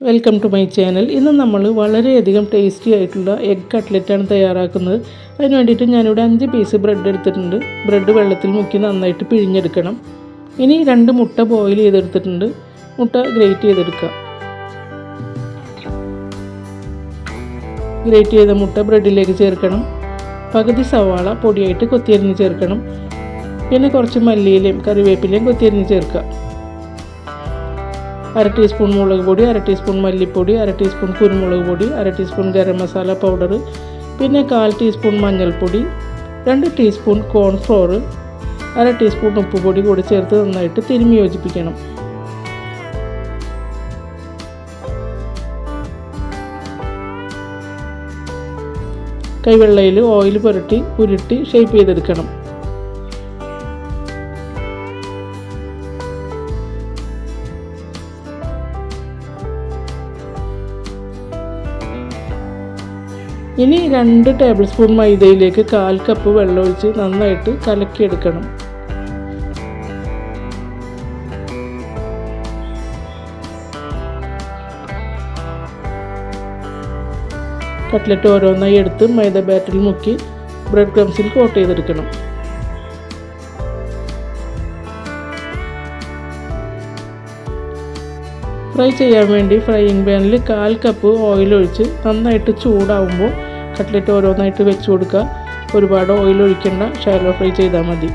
Welcome to my channel ഇന്ന് നമ്മൾ വളരെയധികം ടേസ്റ്റി ആയിട്ടുള്ള എഗ് കട്ട്ലറ്റാണ് തയ്യാറാക്കുന്നത്. അതിന് വേണ്ടിയിട്ട് ഞാനിവിടെ അഞ്ച് പീസ് ബ്രെഡ് എടുത്തിട്ടുണ്ട്. ബ്രെഡ് വെള്ളത്തിൽ മുക്കി നന്നായിട്ട് പിഴിഞ്ഞെടുക്കണം. ഇനി രണ്ട് മുട്ട ബോയിൽ ചെയ്തെടുത്തിട്ടുണ്ട്. മുട്ട ഗ്രേറ്റ് ചെയ്തെടുക്കുക ഗ്രേറ്റ് ചെയ്ത മുട്ട ബ്രെഡിലേക്ക് ചേർക്കണം. പകുതി സവാള പൊടിയായിട്ട് കൊത്തിയരിഞ്ഞ് ചേർക്കണം. പിന്നെ കുറച്ച് മല്ലിയിലയും കറിവേപ്പിലയും കൊത്തിയരിഞ്ഞ് ചേർക്കുക അര ടീസ്പൂൺ മുളക് പൊടി അര ടീസ്പൂൺ മല്ലിപ്പൊടി അര ടീസ്പൂൺ കുരുമുളക് പൊടി അര ടീസ്പൂൺ ഗരം മസാല പൗഡർ പിന്നെ കാൽ ടീസ്പൂൺ മഞ്ഞൾപ്പൊടി രണ്ട് ടീസ്പൂൺ കോൺഫ്ലോർ അര ടീസ്പൂൺ ഉപ്പ് പൊടി കൂടി ചേർത്ത് നന്നായിട്ട് തിരുമ്മി യോജിപ്പിക്കണം. കൈവെള്ളയിൽ ഓയിൽ പുരട്ടി ഉരുട്ടി ഷേപ്പ് ചെയ്തെടുക്കണം. ഇനി രണ്ട് ടേബിൾ സ്പൂൺ മൈദയിലേക്ക് കാൽ കപ്പ് വെള്ളം ഒഴിച്ച് നന്നായിട്ട് കലക്കിയെടുക്കണം. കട്ട്ലറ്റ് ഓരോന്നായി എടുത്ത് മൈദ ബാറ്ററിൽ മുക്കി ബ്രെഡ് ക്രംസിൽ കോട്ട് ചെയ്തെടുക്കണം. ഫ്രൈ ചെയ്യാൻ വേണ്ടി ഫ്രൈയിങ് പാനിൽ കാൽ കപ്പ് ഓയിൽ ഒഴിച്ച് നന്നായിട്ട് ചൂടാവുമ്പോൾ കട്ട്ലറ്റ് ഓരോന്നായിട്ട് വെച്ച് കൊടുക്കുക. ഒരുപാട് ഓയിൽ ഒഴിക്കേണ്ട. ഷാലോ ഫ്രൈ ചെയ്താൽ മതി.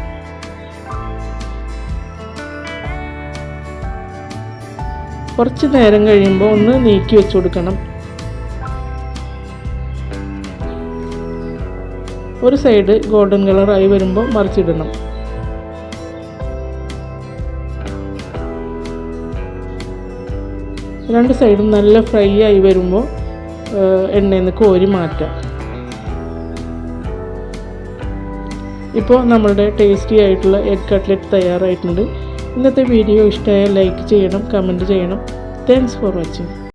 കുറച്ച് നേരം കഴിയുമ്പോൾ ഒന്ന് നീക്കി വെച്ച് കൊടുക്കണം. ഒരു സൈഡ് ഗോൾഡൻ കളറായി വരുമ്പോൾ മറിച്ചിടണം. രണ്ട് സൈഡും നല്ല ഫ്രൈ ആയി വരുമ്പോൾ എണ്ണയിൽ നിന്ന് കോരി മാറ്റാം. ഇപ്പോൾ നമ്മളുടെ ടേസ്റ്റി ആയിട്ടുള്ള എഗ് കട്ട്ലറ്റ് തയ്യാറായിട്ടുണ്ട്. ഇന്നത്തെ വീഡിയോ ഇഷ്ടമായാൽ ലൈക്ക് ചെയ്യണം കമന്റ് ചെയ്യണം. Thanks for watching